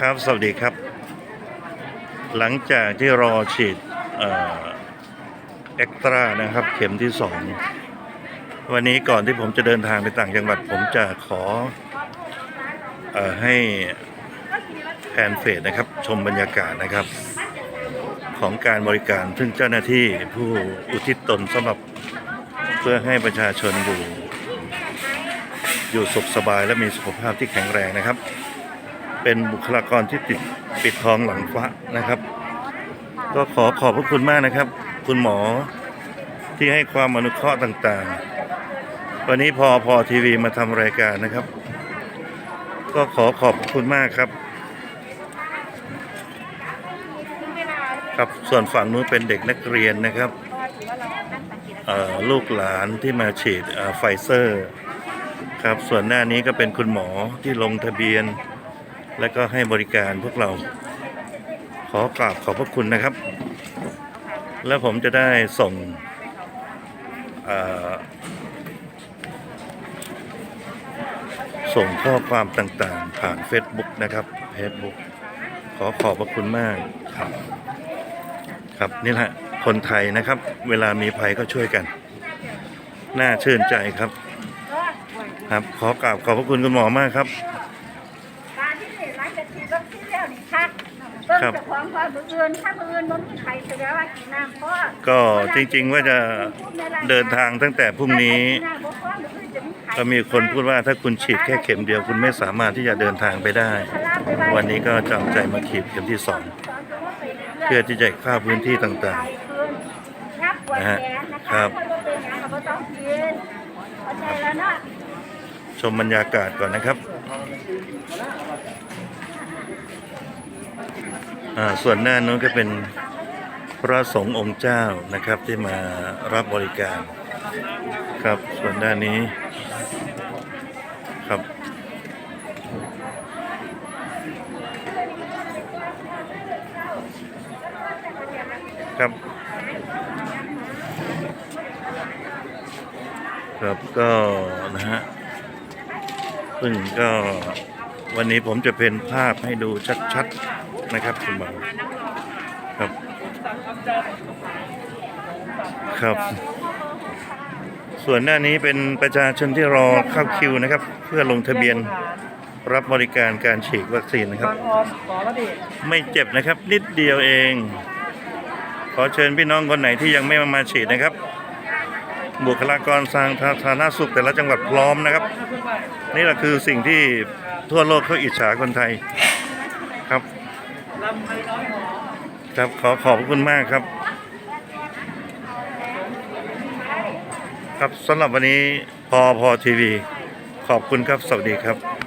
ครับ สวัสดีครับ หลังจากที่รอฉีดเอ็กตร้านะครับ เข็มที่สอง วันนี้ก่อนที่ผมจะเดินทางไปต่างจังหวัด ผมจะขออให้แพนเฟสนะครับ ชมบรรยากาศนะครับ ของการบริการซึ่งเจ้าหน้าที่ผู้อุทิศตนสำหรับเพื่อให้ประชาชนอยู่ อยู่สุขสบายและมีสุขภาพที่แข็งแรงนะครับ เป็นบุคลากรที่ติดปิดทองหลังฟ้านะครับ ก็ขอขอบพระคุณมากนะครับ คุณหมอที่ให้ความอนุเคราะห์ต่างๆ วันนี้พอพอทีวีมาทำรายการนะครับ ก็ขอขอบคุณมากครับครับส่วนฝั่งนู้นเป็นเด็กนักเรียนนะครับเออลูกหลานที่มาฉีดเอ่อไฟเซอร์ ครับ ส่วนหน้านี้ก็เป็นคุณหมอที่ลงทะเบียน และก็ให้บริการพวกเรา ขอกราบขอบพระคุณนะครับ แล้วผมจะได้ส่งส่งข้อความต่างๆ ผ่าน Facebook นะครับ Facebook ขอขอบพระคุณมากครับ ครับนี่แหละคนไทยนะครับ เวลามีภัยก็ช่วยกัน น่าชื่นใจครับ ครับ ขอกราบขอบพระคุณคุณหมอมากครับ การที่หลังจากฉีดวัคซีนแล้วนี่พักเบิ่งครับเจ้าของความมืออื่นถ้ามืออื่นมันมีใครแสดงว่ากินน้ำเพราะก็จริงๆว่าจะเดินทางตั้งแต่พรุ่งนี้ ก็มีคนพูดว่าถ้าคุณฉีดแค่เข็มเดียว คุณไม่สามารถที่จะเดินทางไปได้ วันนี้ก็จำใจมาฉีดเข็มที่สองเพื่อที่จะเข้าพื้นที่ต่างๆนะฮะคครัรับ ชมบรรยากาศก่อนนะครับอ่าส่วนหน้านู้นก็เป็นพระสงฆ์องค์เจ้านะครับที่มารับบริการ ครับส่วนด้านนี้ครับครับครับก็นะฮะ ซึ่งก็วันนี้ผมจะเป็นภาพให้ดูชัดๆนะครับคุณหมอครับครับ ส่วนหน้านี้เป็นประชาชนที่รอเข้าคิวนะครับ เพื่อลงทะเบียนรับบริการการฉีดวัคซีนนะครับ ไม่เจ็บนะครับนิดเดียวเอง ขอเชิญพี่น้องคนไหนที่ยังไม่มามาฉีดนะครับ บุคลากรทางสาธารณสุขแต่ละจังหวัดพร้อมนะครับ นี่แหละคือสิ่งที่ทั่วโลกเขาอิจฉาคนไทยครับครับขอขอบคุณมากครับ ครับสำหรับวันนี้พอพอทีวี ขอบคุณครับ สวัสดีครับ